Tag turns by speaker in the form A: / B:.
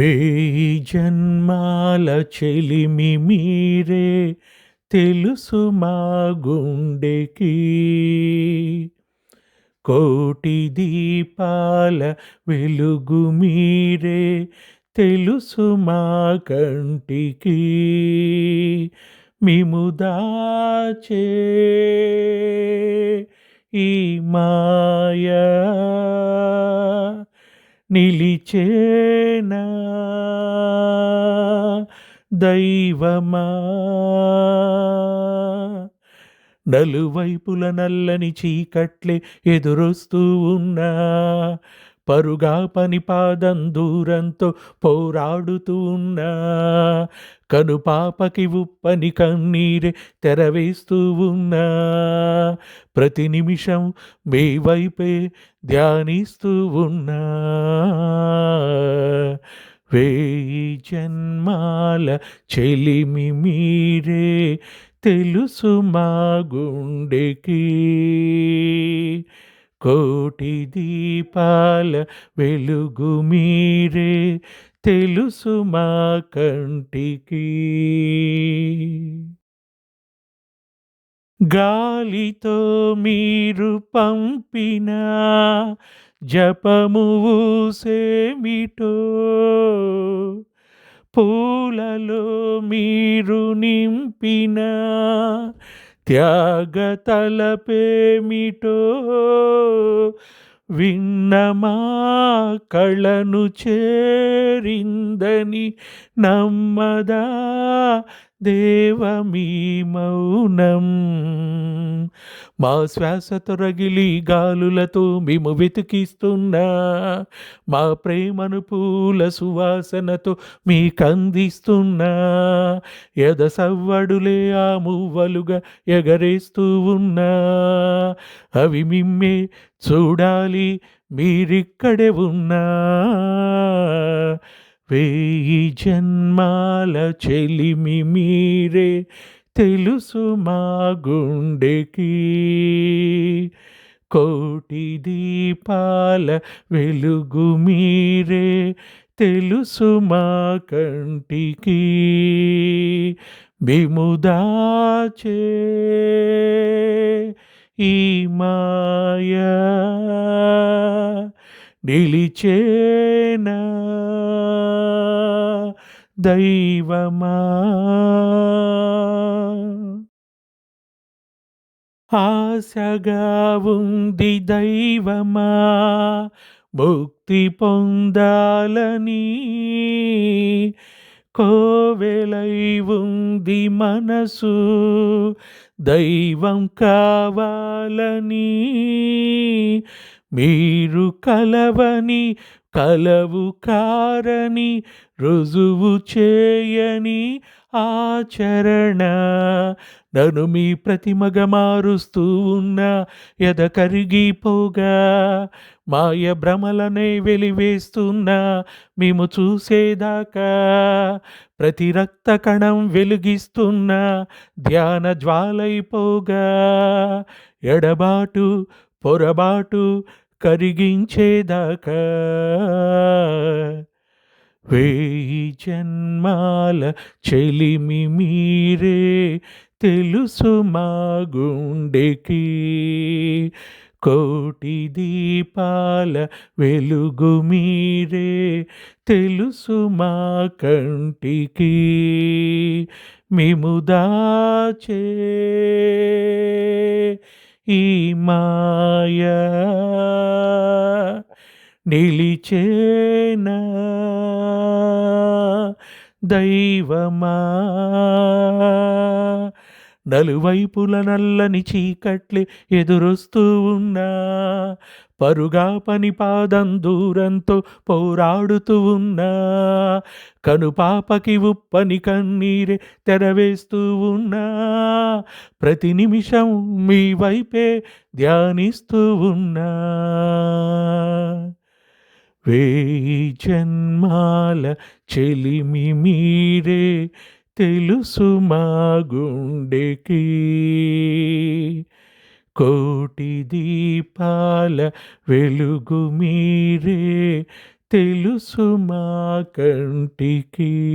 A: వేయి జన్మాల చెలిమి మీరే తెలుసు మా గుండెకి కోటి దీపాల వెలుగు మీరే తెలుసు మా కంటికి మేము దాచే ఈ మాయా నిలిచేనా? దైవమా? నలువైపుల నల్లని చీకట్లే ఎదురొస్తూ ఉన్నా. పరుగా పని పాదం దూరంతో పోరాడుతూ ఉన్నా. కనుపాపకి ఉప్పని కన్నీరే తెరవేస్తూ ఉన్నా ప్రతి నిమిషం మీ వైపే ధ్యానిస్తూ ఉన్నా వేయి జన్మాల చెలిమి మీరే తెలుసు మా గుండెకి. కోటి దీపాల వెలుగు మీరే తెలుసు మా కంటికి? గాలితో మీరు పంపిన జపము ఊసేమిటో? పూలలో మీరు నింపిన త్యాగ తలపేమిటో? విన్నమా కళను చేరిందని నమ్మదా దేవమీ మౌనం. మా శ్వాస తొరగిలి గాలులతో మేము వెతికిస్తున్నా మా ప్రేమను పూల సువాసనతో మీకందిస్తున్నా ఎద సవ్వడులే ఆ మువ్వలుగా ఎగరేస్తూ ఉన్నా అవి మిమ్మే చూడాలి మీరిక్కడే ఉన్నా వేయి జన్మాల చెలిమి మీరే తెలుసు మా గుండెకి. కోటి దీపాల వెలుగు మీరే తెలుసు మా కంటికి. విముదాచే ఈ మాయా నిలిచేనా దైవమా? ఆశగా ఉంది దైవమా? ముక్తి పొందాలని కోవెలై ఉంది మనసు. దైవం కావాలని మీరు కలవని కలవు కారని రుజువు చేయని ఆచరణ. నను మీ ప్రతిమగ మారుస్తూ ఉన్న ఎద కరిగిపోగా మాయ భ్రమలనే వెలివేస్తున్నా మేము చూసేదాకా. ప్రతి రక్త కణం వెలిగిస్తున్న ధ్యాన జ్వాలైపోగా ఎడబాటు పొరబాటు కరిగించేదాకా. వేయి జన్మాల చెలిమి మీరే తెలుసు మా గుండెకి. కోటి దీపాల వెలుగు మీరే తెలుసు మా కంటికి. మేము దాచే ఈ మాయా నిలిచేనా దైవమా. నలువైపుల నల్లని చీకట్లే ఎదురొస్తూ ఉన్నా. పరుగా పని పాదం దూరంతో పోరాడుతూ ఉన్నా. కనుపాపకి ఉప్పని కన్నీరే తెరవేస్తూ ఉన్నా. ప్రతి నిమిషం మీ వైపే ధ్యానిస్తూ ఉన్నా. వేయి జన్మాల చెలిమి మీరే తెలుసు మా గుండెకి. కోటి దీపాల వెలుగు మీరే తెలుసు మా కంటికి.